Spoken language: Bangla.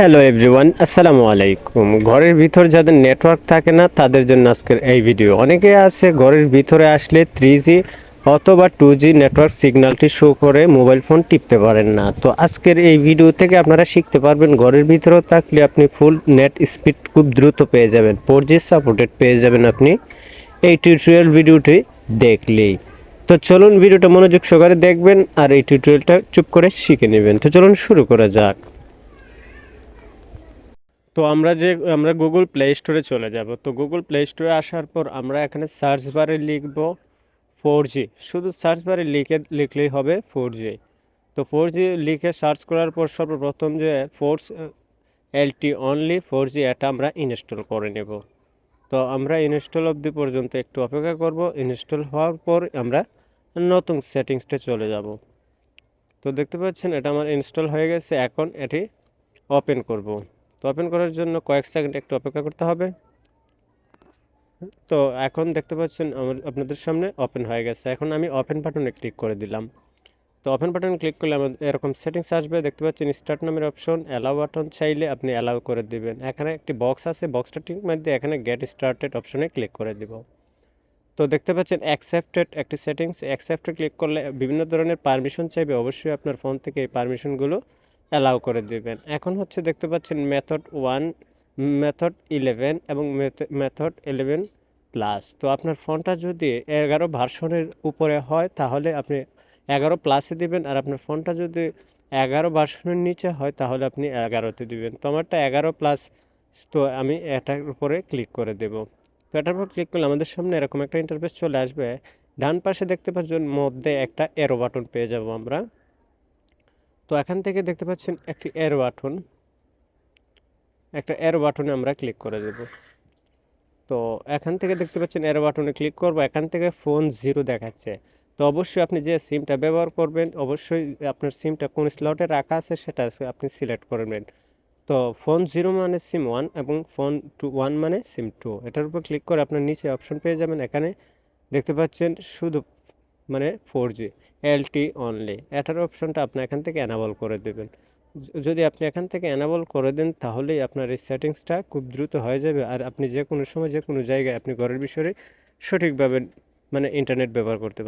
হ্যালো এভরিওয়ান, আসসালামু আলাইকুম। ঘরের ভিতর যাদের নেটওয়ার্ক থাকে না, তাদের জন্য আজকের এই ভিডিও। অনেকে আছে ঘরের ভিতরে আসলে থ্রি অথবা টু জি নেটওয়ার্ক সিগন্যালটি শো করে মোবাইল ফোন টিপতে পারেন না। তো আজকের এই ভিডিও থেকে আপনারা শিখতে পারবেন ঘরের ভিতরেও থাকলে আপনি ফুল নেট স্পিড খুব দ্রুত পেয়ে যাবেন ফোর জি সাপোর্টেড পেয়ে যাবেন আপনি। এই টিউটোরিয়াল ভিডিওটি দেখলেই। তো চলুন ভিডিওটা মনোযোগ সহকারে দেখবেন আর এই টিউটোরিয়ালটা চুপ করে শিখে নেবেন। তো চলুন শুরু করা যাক। তো আমরা যে, আমরা গুগল প্লে স্টোরে চলে যাব। তো গুগল প্লে স্টোরে আসার পর আমরা এখানে সার্চ বারে লিখব ফোর জি শুধু সার্চ বারে লিখে, লিখলেই হবে ফোর জি তো ফোর জি লিখে সার্চ করার পর সর্বপ্রথম যে force LTE only four G এটা আমরা ইনস্টল করে নেব। তো আমরা ইনস্টল অবধি পর্যন্ত একটু অপেক্ষা করব। ইনস্টল হওয়ার পর আমরা নতুন সেটিংসটা চলে যাব। তো দেখতে পাচ্ছেন, এটা আমার ইনস্টল হয়ে গেছে। এখন এটি ওপেন করব। তো ওপেন করার জন্য কয়েক সেকেন্ড একটু অপেক্ষা করতে হবে। তো এখন দেখতে পাচ্ছেন আমার, আপনাদের সামনে ওপেন হয়ে গেছে। এখন আমি ওপেন বাটনে ক্লিক করে দিলাম। তো ওপেন বাটন ক্লিক করলে আমার এরকম সেটিংস আসবে। দেখতে পাচ্ছেন স্টার্ট নামের অপশন অ্যালাউ বাটন চাইলে আপনি অ্যালাউ করে দিবেন। এখানে একটি বক্স আছে বক্সটা ঠিক মধ্যে এখানে গেট স্টার্টেড অপশনে ক্লিক করে দিব। তো দেখতে পাচ্ছেন অ্যাকসেপ্টেড একটি সেটিংস অ্যাকসেপ্টে ক্লিক করলে বিভিন্ন ধরনের পারমিশন চাইবে। অবশ্যই আপনার ফোন থেকে এই পারমিশনগুলো অ্যালাউ করে দিবেন। এখন হচ্ছে দেখতে পাচ্ছেন মেথড ওয়ান মেথড ইলেভেন এবং মেথড ইলেভেন প্লাস তো আপনার ফোনটা যদি এগারো ভার্সনের উপরে হয়, তাহলে আপনি এগারো প্লাসে দিবেন আর আপনার ফোনটা যদি এগারো ভার্সনের নিচে হয়, তাহলে আপনি এগারোতে দিবেন। তো আমারটা এগারো প্লাস তো আমি এটার উপরে ক্লিক করে দেব। তো এটার উপর ক্লিক করলে আমাদের সামনে এরকম একটা ইন্টারফেস চলে আসবে। ডান পাশে দেখতে পাচ্ছেন মধ্যে একটা এরো বাটন পেয়ে যাব আমরা। তো এখান থেকে দেখতে পাচ্ছেন একটি এর বাটন একটা এর বাটনে আমরা ক্লিক করে দেব। তো এখান থেকে দেখতে পাচ্ছেন এর বাটনে ক্লিক করব। এখান থেকে ফোন জিরো দেখাচ্ছে। তো অবশ্যই আপনি যে সিমটা ব্যবহার করবেন, অবশ্যই আপনার সিমটা কোন স্লটে রাখা আছে সেটা আপনি সিলেক্ট করবেন তো ফোন জিরো মানে সিম ওয়ান এবং ফোন টু ওয়ান মানে সিম টু এটার উপর ক্লিক করে আপনার নিচে অপশন পেয়ে যাবেন। এখানে দেখতে পাচ্ছেন শুধু মানে ফোর জি এলটি অনলি এটার অপশনটা আপনি এখান থেকে অ্যানাবল করে দেবেন। যদি আপনি এখান থেকে অ্যানাবল করে দেন, তাহলেই আপনার এই সেটিংসটা খুব দ্রুত হয়ে যাবে। আর আপনি যে কোনো সময় যে কোনো জায়গায় আপনি ঘরের বিষয়ে সঠিকভাবে মানে ইন্টারনেট ব্যবহার করতে পারবেন।